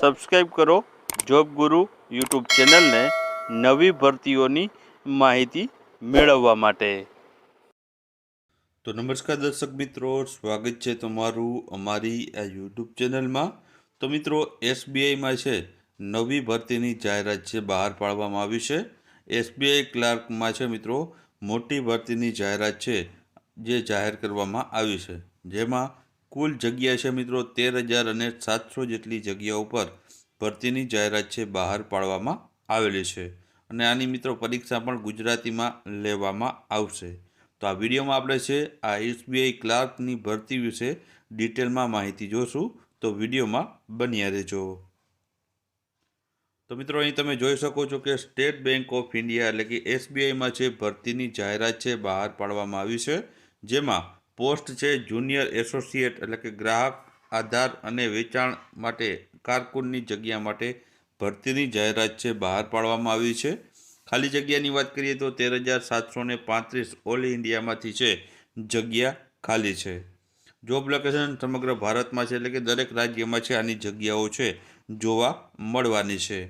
Subscribe કરો job ગુરુ YouTube ચેનલને નવી ભરતીઓની માહિતી મેળવવા માટે. તો નમસ્કાર દર્શક મિત્રો, સ્વાગત છે તમારું અમારી આ યુટ્યુબ ચેનલમાં તો મિત્રો એસબીઆઈમાં છે, નવી ભરતીની જાહેરાત છે, બહાર પાડવામાં આવી છે. એસબીઆઈ ક્લાર્કમાં છે મિત્રો, મોટી ભરતીની જાહેરાત છે, જે જાહેર કરવામાં આવી છે. જેમાં કુલ જગ્યા છે મિત્રો તેર હજાર અને સાતસો જેટલી જગ્યાઓ પર ભરતીની જાહેરાત છે બહાર પાડવામાં આવેલી છે. અને આની મિત્રો પરીક્ષા પણ ગુજરાતીમાં લેવામાં આવશે. તો આ વિડીયોમાં આપણે છે આ એસબીઆઈ ક્લાર્કની ભરતી વિશે ડિટેલમાં માહિતી જોશું. તો વિડીયોમાં બન્યા રહેજો. તો મિત્રો અહીં તમે જોઈ શકો છો કે સ્ટેટ બેંક ઓફ ઇન્ડિયા એટલે કે એસબીઆઈમાં છે ભરતીની જાહેરાત છે બહાર પાડવામાં આવી છે. જેમાં પોસ્ટ છે જુનિયર એસોસિએટ, એટલે કે ગ્રાહક આધાર અને વેચાણ માટે, કારકુનની જગ્યા માટે ભરતીની જાહેરાત છે, બહાર પાડવામાં આવી છે. ખાલી જગ્યાની વાત કરીએ તો તેર હજાર સાતસો ને પાંત્રીસ ઓલ ઇન્ડિયામાંથી છે, જગ્યા ખાલી છે. જોબ લોકેશન સમગ્ર ભારતમાં છે, એટલે કે દરેક રાજ્યમાં છે, આની જગ્યાઓ છે, જોવા મળવાની છે.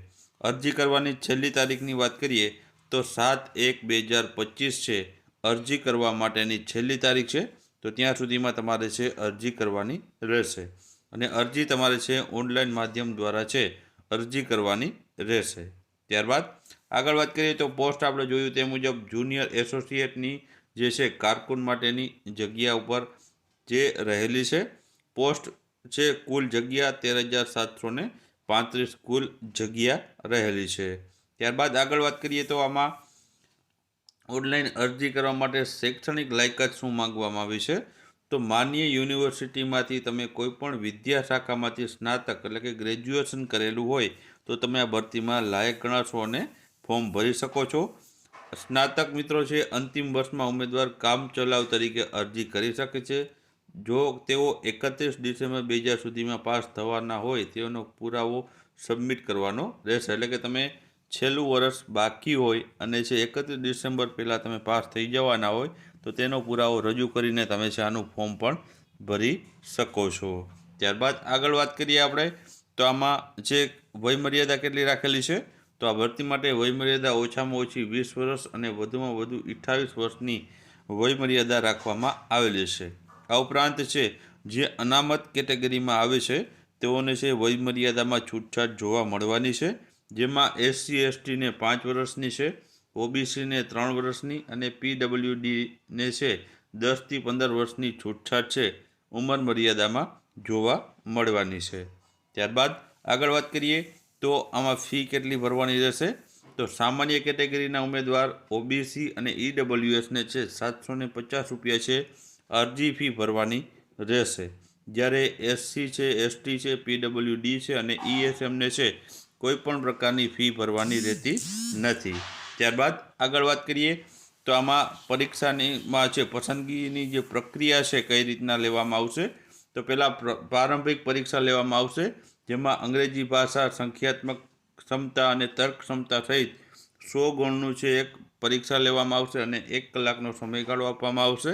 અરજી કરવાની છેલ્લી તારીખની વાત કરીએ તો સાત એક બે હજાર પચીસ છે, અરજી કરવા માટેની છેલ્લી તારીખ છે. તો ત્યાં સુધીમાં તમારે છે અરજી કરવાની રહેશે. અને અરજી તમારે છે ઓનલાઈન માધ્યમ દ્વારા છે અરજી કરવાની રહેશે. ત્યારબાદ આગળ વાત કરીએ તો પોસ્ટ આપણે જોયું તે મુજબ જુનિયર એસોસિએટની જે છે કારકુન માટેની જગ્યા ઉપર જે રહેલી છે પોસ્ટ છે કુલ જગ્યા તેર હજાર સાતસો પાંત્રીસ કુલ જગ્યા રહેલી છે. ત્યારબાદ આગળ વાત કરીએ તો આમાં ઓનલાઈન અરજી કરવા માટે શૈક્ષણિક લાયકાત શું માંગવામાં આવી છે? તો માન્ય યુનિવર્સિટીમાંથી તમે કોઈપણ વિદ્યા શાખામાંથી સ્નાતક એટલે કે ગ્રેજ્યુએશન કરેલું હોય, તો તમે આ ભરતીમાં લાયક ગણાશો અને ફોર્મ ભરી શકો છો. સ્નાતક મિત્રો છે, અંતિમ વર્ષમાં ઉમેદવાર કામચલાઉ તરીકે અરજી કરી શકે છે. જો તેઓ એકત્રીસ ડિસેમ્બર બે હજાર સુધીમાં પાસ થવાના હોય, તેઓનો પુરાવો સબમિટ કરવાનો રહેશે. એટલે કે તમે છેલ્લું વર્ષ બાકી હોય અને છે એકત્રીસ ડિસેમ્બર પહેલાં તમે પાસ થઈ જવાના હોય, તો તેનો પુરાવો રજૂ કરીને તમે છે આનું ફોર્મ પણ ભરી શકો છો. ત્યારબાદ આગળ વાત કરીએ આપણે, તો આમાં જે વયમર્યાદા કેટલી રાખેલી છે, તો આ ભરતી માટે વયમર્યાદા ઓછામાં ઓછી વીસ વર્ષ અને વધુમાં વધુ અઠ્ઠાવીસ વર્ષની વયમર્યાદા રાખવામાં આવેલી છે. આ ઉપરાંત છે, જે અનામત કેટેગરીમાં આવે છે, તેઓને છે વયમર્યાદામાં છૂટછાટ જોવા મળવાની છે જેમાં એસસી એસટીને પાંચ વર્ષની છે ઓબીસીને ત્રણ વર્ષની અને પીડબ્લ્યુડીને છે, દસથી પંદર વર્ષની છૂટછાટ છે, ઉંમર મર્યાદામાં જોવા મળવાની છે. ત્યારબાદ આગળ વાત કરીએ તો આમાં ફી કેટલી ભરવાની રહેશે? તો સામાન્ય કેટેગરીના ઉમેદવાર ઓબીસી અને ઈડબ્લ્યુએસને છે, સાતસો ને પચાસ રૂપિયા છે, અરજી ફી ભરવાની રહેશે. જ્યારે એસસી છે એસટી છે પીડબ્લ્યુડી છે અને ઈએસએમને છે કોઈ પણ પ્રકારની ફી ભરવાની રહેતી નથી. ત્યારબાદ આગળ વાત કરીએ તો આમાં પરીક્ષાનીમાં છે પસંદગીની જે પ્રક્રિયા છે કઈ રીતના લેવામાં આવશે? તો પહેલાં પ્રારંભિક પરીક્ષા લેવામાં આવશે, જેમાં અંગ્રેજી ભાષા, સંખ્યાત્મક ક્ષમતા અને તર્ક ક્ષમતા સહિત સો ગુણનું છે એક પરીક્ષા લેવામાં આવશે અને એક કલાકનો સમયગાળો આપવામાં આવશે.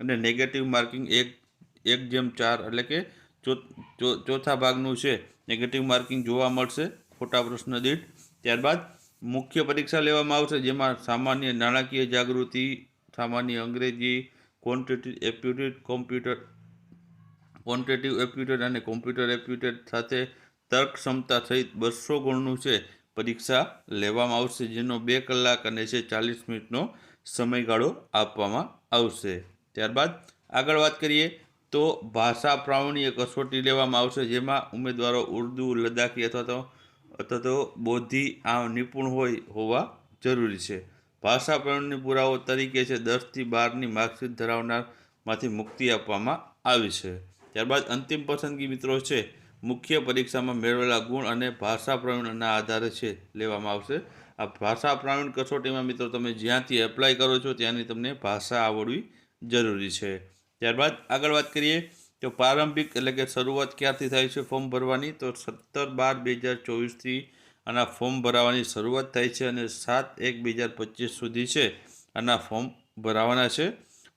અને નેગેટિવ માર્કિંગ એક એક જેમ ચાર એટલે કે ચોથા ભાગનું છે નેગેટિવ માર્કિંગ જોવા મળશે. ખોટા પ્રશ્ન દીઠ. ત્યારબાદ મુખ્ય પરીક્ષા લેવામાં આવશે, જેમાં સામાન્ય નાણાકીય જાગૃતિ, સામાન્ય અંગ્રેજી ક્વોન્ટિટી એપ્યુટેડ કોમ્પ્યુટર ક્વોન્ટિટિવ એપ્યુટેડ અને કોમ્પ્યુટર એપ્યુટેડ સાથે તર્ક ક્ષમતા સહિત બસો ગુણનું છે પરીક્ષા લેવામાં આવશે, જેનો બે કલાક અને છે ચાલીસ મિનિટનો સમયગાળો આપવામાં આવશે. ત્યારબાદ આગળ વાત કરીએ તો ભાષા પ્રાવણીય કસોટી લેવામાં આવશે, જેમાં ઉમેદવારો ઉર્દૂ, લદ્દાખી અથવા તો અથવા તો બોધી આ નિપુણ હોય હોવા જરૂરી છે. ભાષા પ્રમાણની પુરાવો તરીકે છે દસથી બારની માર્કશીટ ધરાવનારમાંથી મુક્તિ આપવામાં આવી છે. ત્યારબાદ અંતિમ પસંદગી મિત્રો છે, મુખ્ય પરીક્ષામાં મેળવેલા ગુણ અને ભાષા પ્રવીણના આધારે છે લેવામાં આવશે. આ ભાષા પ્રવીણ કસોટીમાં મિત્રો તમે જ્યાંથી એપ્લાય કરો છો ત્યાંની તમને ભાષા આવડવી જરૂરી છે. ત્યારબાદ આગળ વાત કરીએ તો પ્રારંભિક એટલે કે શરૂઆત ક્યારથી થાય છે ફોર્મ ભરવાની? તો સત્તર બાર બે હજાર ચોવીસથી આના ફોર્મ ભરાવાની શરૂઆત થાય છે અને સાત એક બે હજાર પચીસ સુધી છે આના ફોર્મ ભરાવાના છે.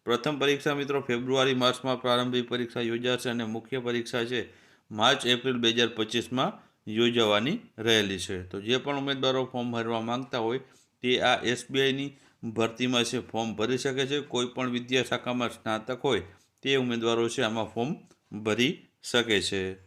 પ્રથમ પરીક્ષા મિત્રો ફેબ્રુઆરી માર્ચમાં પ્રારંભિક પરીક્ષા યોજાશે અને મુખ્ય પરીક્ષા છે માર્ચ એપ્રિલ બે હજાર પચીસમાં યોજવાની રહેલી છે. તો જે પણ ઉમેદવારો ફોર્મ ભરવા માંગતા હોય તે આ એસબીઆઈની ભરતીમાં છે ફોર્મ ભરી શકે છે. કોઈ પણ વિદ્યા શાખામાં સ્નાતક હોય તે ઉમેદવારો છે આમાં ફોર્મ ભરી શકે છે.